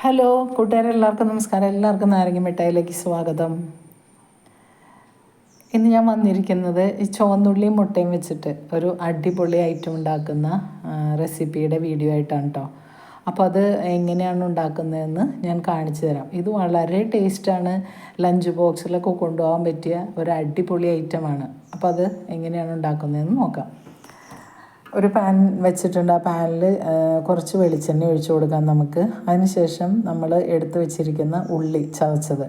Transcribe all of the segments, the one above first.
Hello കൂട്ടുകാരെ എല്ലാവർക്കും നമസ്കാരം. എല്ലാവർക്കും നാരങ്ങ മിഠായിലേക്ക് സ്വാഗതം. ഇന്ന് ഞാൻ വന്നിരിക്കുന്നത് ഈ ചുവന്നുള്ളിയും മുട്ടയും വെച്ചിട്ട് ഒരു അടിപൊളി ഐറ്റം ഉണ്ടാക്കുന്ന റെസിപ്പിയുടെ വീഡിയോ ആയിട്ടാണ് കേട്ടോ അപ്പോൾ അത് എങ്ങനെയാണ് ഉണ്ടാക്കുന്നതെന്ന് ഞാൻ കാണിച്ചു തരാം. ഇത് വളരെ ടേസ്റ്റാണ് ലഞ്ച് ബോക്സിലൊക്കെ കൊണ്ടുപോകാൻ പറ്റിയ ഒരു അടിപൊളി ഐറ്റമാണ് അപ്പോൾ അത് എങ്ങനെയാണ് ഉണ്ടാക്കുന്നതെന്ന് നോക്കാം. ഒരു പാൻ വെച്ചിട്ടുണ്ട്. ആ പാനിൽ കുറച്ച് വെളിച്ചെണ്ണ ഒഴിച്ചു കൊടുക്കാം നമുക്ക്. അതിനുശേഷം നമ്മൾ എടുത്തു വെച്ചിരിക്കുന്ന ഉള്ളി ചതച്ചത്.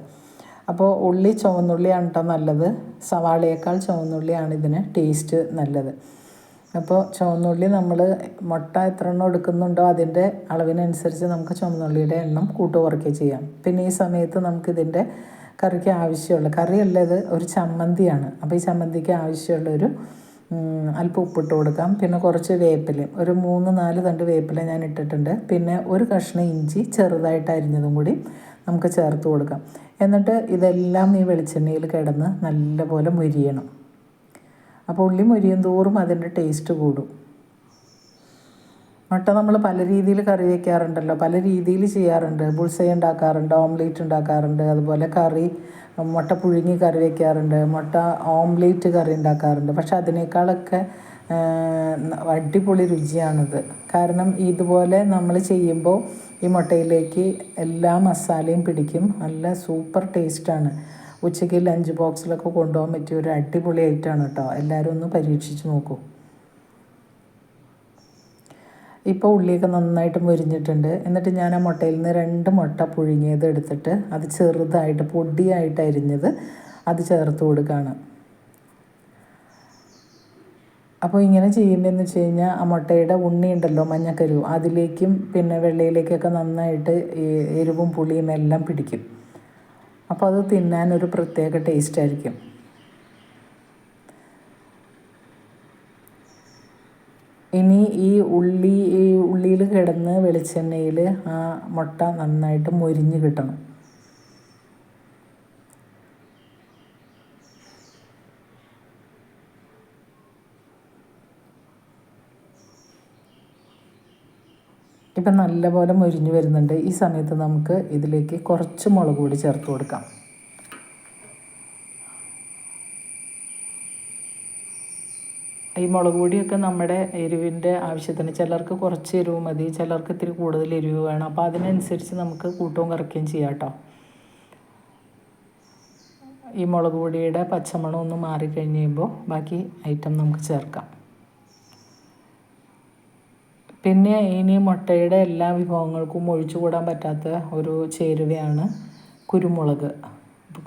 അപ്പോൾ ഉള്ളി ചുവന്നുള്ളിയാണ് കേട്ടോ നല്ലത്. സവാളയേക്കാൾ ചുവന്നുള്ളിയാണ് ഇതിന് ടേസ്റ്റ് നല്ലത്. അപ്പോൾ ചുവന്നുള്ളി നമ്മൾ മുട്ട എത്ര എണ്ണം എടുക്കുന്നുണ്ടോ അതിന്റെ അളവിനനുസരിച്ച് നമുക്ക് ചുവന്നുള്ളിയുടെ എണ്ണം കൂട്ടു കുറയ്ക്കുകയും ചെയ്യാം. പിന്നെ ഈ സമയത്ത് നമുക്കിതിന്റെ കറിക്ക് ആവശ്യമുള്ള കറിയല്ല ഒരു ചമ്മന്തിയാണ്. അപ്പോൾ ഈ ചമ്മന്തിക്ക് ആവശ്യമുള്ളൊരു അല്പം ഉപ്പിട്ട് കൊടുക്കാം. പിന്നെ കുറച്ച് വേപ്പില. ഒരു മൂന്ന് നാല് തണ്ട് വേപ്പില ഞാൻ ഇട്ടിട്ടുണ്ട്. പിന്നെ ഒരു കഷ്ണം ഇഞ്ചി ചെറുതായിട്ട് അരിഞ്ഞതും കൂടി നമുക്ക് ചേർത്ത് കൊടുക്കാം. എന്നിട്ട് ഇതെല്ലാം ഈ വെളിച്ചെണ്ണയിൽ കിടന്ന് നല്ലപോലെ മുരിയണം. അപ്പോൾ ഉള്ളി മുരിയും തോറും അതിന്റെ ടേസ്റ്റ് കൂടും. മുട്ട നമ്മൾ പല രീതിയിൽ കറി വയ്ക്കാറുണ്ടല്ലോ പല രീതിയിൽ ചെയ്യാറുണ്ട്. ബുൾസൈ ഉണ്ടാക്കാറുണ്ട് ഓംലേറ്റ് ഉണ്ടാക്കാറുണ്ട് അതുപോലെ കറി മുട്ട പുഴുങ്ങി കറി വയ്ക്കാറുണ്ട് മുട്ട ഓംലേറ്റ് കറി ഉണ്ടാക്കാറുണ്ട്. പക്ഷെ അതിനേക്കാളൊക്കെ അടിപൊളി രുചിയാണത്. കാരണം ഇതുപോലെ നമ്മൾ ചെയ്യുമ്പോൾ ഈ മുട്ടയിലേക്ക് എല്ലാ മസാലയും പിടിക്കും. നല്ല സൂപ്പർ ടേസ്റ്റാണ്. ഉച്ചയ്ക്ക് ലഞ്ച് ബോക്സിലൊക്കെ കൊണ്ടുപോകാൻ പറ്റിയ ഒരു അടിപൊളി ഐറ്റമാണ് കേട്ടോ. എല്ലാവരും ഒന്ന് പരീക്ഷിച്ച് നോക്കൂ. ഇപ്പോൾ ഉള്ളിയൊക്കെ നന്നായിട്ട് മുരിഞ്ഞിട്ടുണ്ട്. എന്നിട്ട് ഞാൻ ആ മുട്ടയിൽ നിന്ന് രണ്ട് മുട്ട പുഴുങ്ങിയത് എടുത്തിട്ട് അത് ചെറുതായിട്ട് പൊടിയായിട്ട് അരിഞ്ഞത് അത് ചേർത്ത് കൊടുക്കുകയാണ് അപ്പോൾ ഇങ്ങനെ ചെയ്യുന്നതെന്ന് വെച്ച് കഴിഞ്ഞാൽ ആ മുട്ടയുടെ ഉണ്ണിയുണ്ടല്ലോ മഞ്ഞക്കരു അതിലേക്കും പിന്നെ വെള്ളയിലേക്കൊക്കെ നന്നായിട്ട് എരിവും പുളിയും എല്ലാം പിടിക്കും. അപ്പോൾ അത് തിന്നാൻ ഒരു പ്രത്യേക ടേസ്റ്റ് ആയിരിക്കും. ഇനി ഈ ഉള്ളി ഈ ഉള്ളിയിൽ കിടന്ന് വെളിച്ചെണ്ണയിൽ ആ മുട്ട നന്നായിട്ട് മൊരിഞ്ഞ് കിട്ടണം. ഇപ്പം നല്ലപോലെ മൊരിഞ്ഞ് വരുന്നുണ്ട്. ഈ സമയത്ത് നമുക്ക് ഇതിലേക്ക് കുറച്ച് മുളക് പൊടി ചേർത്ത് കൊടുക്കാം. ഈ മുളക് പൊടിയൊക്കെ നമ്മുടെ എരിവിന്റെ ആവശ്യത്തിന് ചിലർക്ക് കുറച്ച് എരിവ് മതി ചിലർക്ക് ഇത്തിരി കൂടുതൽ എരിവ് വേണം. അപ്പോൾ അതിനനുസരിച്ച് നമുക്ക് കൂട്ടവും കറക്കുകയും ചെയ്യാം കേട്ടോ. ഈ മുളക് പൊടിയുടെ പച്ചമണം ഒന്ന് മാറിക്കഴിഞ്ഞ് കഴിയുമ്പോൾ ബാക്കി ഐറ്റം നമുക്ക് ചേർക്കാം. പിന്നെ ഇനി മുട്ടയുടെ എല്ലാ വിഭവങ്ങൾക്കും ഒഴിച്ചു കൂടാൻ പറ്റാത്ത ഒരു ചേരുവയാണ് കുരുമുളക്.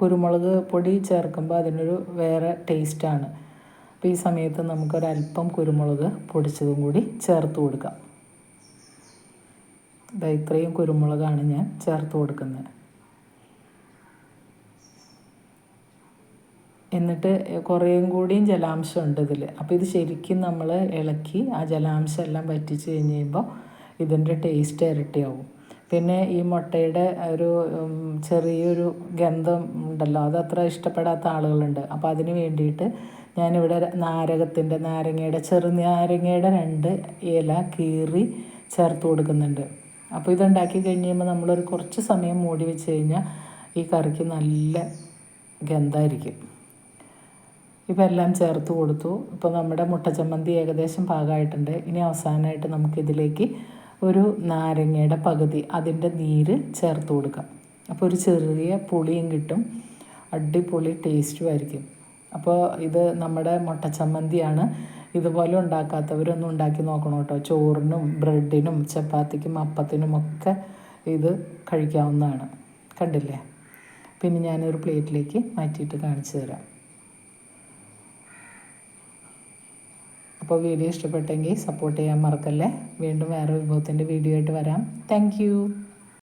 കുരുമുളക് പൊടി ചേർക്കുമ്പോൾ അതിനൊരു വേറെ ടേസ്റ്റാണ് അപ്പോൾ ഈ സമയത്ത് നമുക്കൊരല്പം കുരുമുളക് പൊടിച്ചതും കൂടി ചേർത്ത് കൊടുക്കാം. ഇത്രയും കുരുമുളകാണ് ഞാൻ ചേർത്ത് കൊടുക്കുന്നത്. എന്നിട്ട് കുറേയും കൂടിയും ജലാംശം ഉണ്ട് ഇതിൽ അപ്പോൾ ഇത് ശരിക്കും നമ്മൾ ഇളക്കി ആ ജലാംശം എല്ലാം വറ്റിച്ച് കഴിഞ്ഞ് കഴിയുമ്പോൾ ഇതിന്റെ ടേസ്റ്റ് ഇരട്ടിയാവും. പിന്നെ ഈ മുട്ടയുടെ ഒരു ചെറിയൊരു ഗന്ധം ഉണ്ടല്ലോ അത് അത്ര ഇഷ്ടപ്പെടാത്ത ആളുകളുണ്ട്. അപ്പോൾ അതിന് വേണ്ടിയിട്ട് ഞാനിവിടെ നാരകത്തിന്റെ നാരങ്ങയുടെ ചെറുനാരങ്ങയുടെ രണ്ട് ഇല കീറി ചേർത്ത് കൊടുക്കുന്നുണ്ട്. അപ്പോൾ ഇതുണ്ടാക്കി കഴിഞ്ഞ് കഴിയുമ്പോൾ നമ്മളൊരു കുറച്ച് സമയം മൂടി വെച്ച് കഴിഞ്ഞാൽ ഈ കറിക്ക് നല്ല ഗന്ധമായിരിക്കും ഇപ്പം എല്ലാം ചേർത്ത് കൊടുത്തു. ഇപ്പോൾ നമ്മുടെ മുട്ടച്ചമ്മന്തി ഏകദേശം പാകമായിട്ടുണ്ട്. ഇനി അവസാനമായിട്ട് നമുക്കിതിലേക്ക് ഒരു നാരങ്ങയുടെ പകുതി അതിന്റെ നീര് ചേർത്ത് കൊടുക്കാം. അപ്പോൾ ഒരു ചെറിയ പുളിയും കിട്ടും. അടിപൊളി ടേസ്റ്റും ആയിരിക്കും. അപ്പോൾ ഇത് നമ്മുടെ മുട്ടച്ചമ്മന്തിയാണ്. ഇതുപോലെ ഉണ്ടാക്കാത്തവരൊന്നും ഉണ്ടാക്കി നോക്കണം കേട്ടോ. ചോറിനും ബ്രെഡിനും ചപ്പാത്തിക്കും അപ്പത്തിനും ഒക്കെ ഇത് കഴിക്കാവുന്നതാണ്. കണ്ടില്ലേ? പിന്നെ ഞാനൊരു പ്ലേറ്റിലേക്ക് മാറ്റിയിട്ട് കാണിച്ചു തരാം. അപ്പോൾ വീഡിയോ ഇഷ്ടപ്പെട്ടെങ്കിൽ സപ്പോർട്ട് ചെയ്യാൻ മറക്കല്ലേ? വീണ്ടും വേറെ വിഭവത്തിന്റെ വീഡിയോ ആയിട്ട് വരാം. താങ്ക്